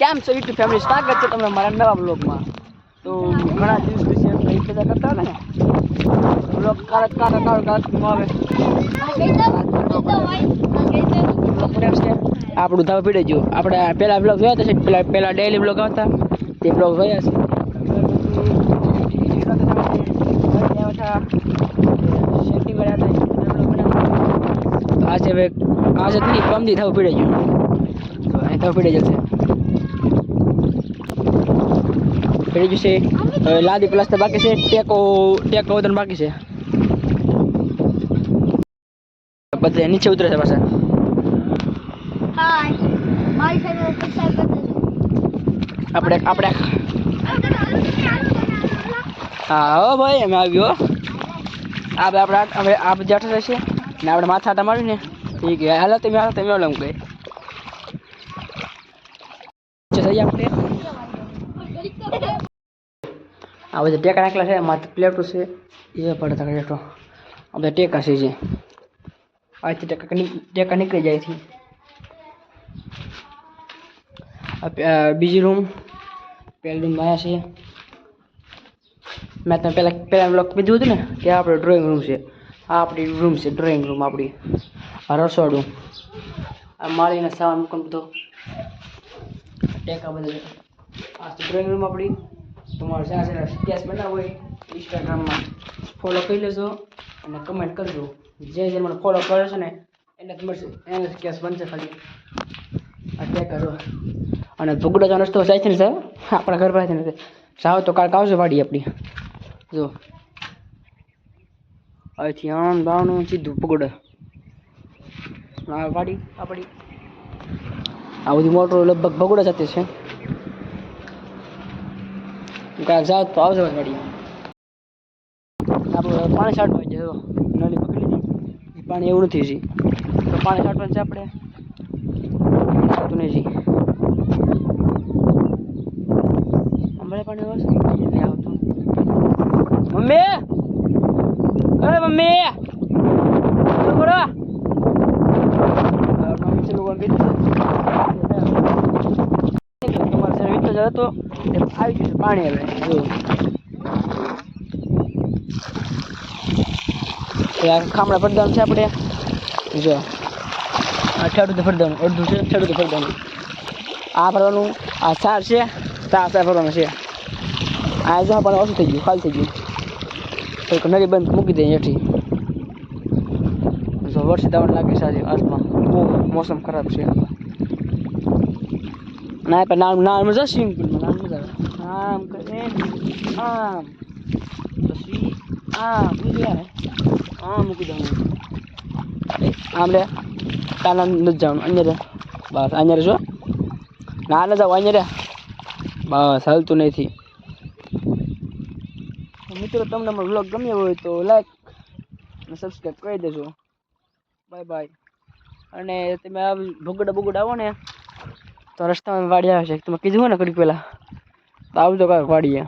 કેમ છો YouTube family સ્વાગત છે તમને મારા નવા બ્લોગમાં તો ઘણા દિવસ પછી એક બધા કરતા હતા ને? બ્લોગ કારક કારક કારક આવે. છે. આપણું ધાવ પીડે જો આપણે પહેલા બ્લોગ જોયા હતા પેલા પહેલા ડેઈલી બ્લોગ આવતા. તે બ્લોગ જોયા છે. હવે આજે નહીં કમથી થવું પીડે ગયું તો અહીં થવું પીડે જશે પડી જશે હવે લાદી પ્લાસ્ટર બાકી છે. ટેકો ટેકો વતન બાકી છે. બધે નીચે ઉતરે છે પાછા. આપણે આપણે. હા હો ભાઈ અમે આવ્યો આ આપણે આપણે હવે આ બધા આટા ને આપણે માથા આટા માર્યું ને ઠીક है હાલો તમે હાલો તમે ઓલા गए થઈ આપણે આ બધા ટેકા નાખેલા છે માથે પ્લેટો છે એ પડે તક પ્લેટો આ બધા ટેકા છે જે આથી ટેકા ટેકા નીકળી જાય છે બીજી રૂમ પહેલી રૂમ આવ્યા છે મેં તમે પહેલાં પહેલાં બ્લોક કીધું હતું ને કે આપણે ડ્રોઈંગ રૂમ છે આ આપણી રૂમ છે ડ્રોઈંગ રૂમ આપણી રસોડું આ માળીના સામાન મૂકવાનું બધો. ટેકા બધા. આ ડ્રોઈંગ રૂમ આપણી. તમારો જ્યાં જ્યાં સ્કેચ બનાવો હોય ઇન્સ્ટાગ્રામમાં ફોલો કરી લેજો અને કમેન્ટ કરજો. જે જે મને ફોલો કરે છે ને, એને જ મળશે. એને સ્કેચ બનશે ખાલી. આ ટેકા જો. અને ભૂગડો જવાનો રસ્તો જાય છે ને સાહેબ? આપણા ઘર પાસે નથી સાવ તો કાંઈક આવશે વાડી આપણી. જો. અહીંથી આમ દાવાનું સીધું પગડે વાડી આપણી આ બધી મોટરો લગભગ ભગોડા જતી છે. કાંઈક જાવ તો આવજો વાડી આપણે પાણી છાંટવા છે, જો. પકડી લીધી પાણી એવું નથી જી તો પાણી છાંટવાનું છે આપણે? થતું નહીં જી હમણાં પાણી આવશે? આવતું. મમ્મી! અરે મમ્મી શું કરો આ મમ્મી છે લોકો કીધું છે તમારે છે વીટો જતો તો તે આવી ગયું છે પાણી હવે. જો એ આ ખામણા ફરદાનું છે આપણે. જો. આ ખેડૂત ફરદાનું, અડધું છે, ખેડૂત ફરદાનું. આ ફરવાનું, આ ચાર છે ચાર ચાર ફરવાનું છે. આ જો પણ ઓછું થઈ ગયું, ખાલી થઈ ગયું. તો નળી બંધ મૂકી દઈએ હેઠી. જો, વરસાદ આવવાનું લાગે છે આજે આજમાં બહુ મોસમ ખરાબ છે. ના, પણ નામ નામ મજા સ્વિમિંગ પુલમાં નામ મજા આવે. આમ આમ. પછી આમ દે આમ મૂકી દઉં. આમ રે. તાના નથી જવાનું. અહીંયા રે. બસ, અહીંયા રે જો. ના, ન જાવ અહીંયા રે. બસ, હલતું નથી. મિત્રો, તમને મારો વ્લોગ ગમ્યો હોય તો લાઈક અને સબસ્ક્રાઈબ કરી દેજો. બાય બાય અને તમે આ ભગોડા બગોડા આવો ને તો રસ્તામાં વાડી આવે છે. તમે કીધું ને કડીક પહેલાં. તો આવજો કાંઈક વાડીએ.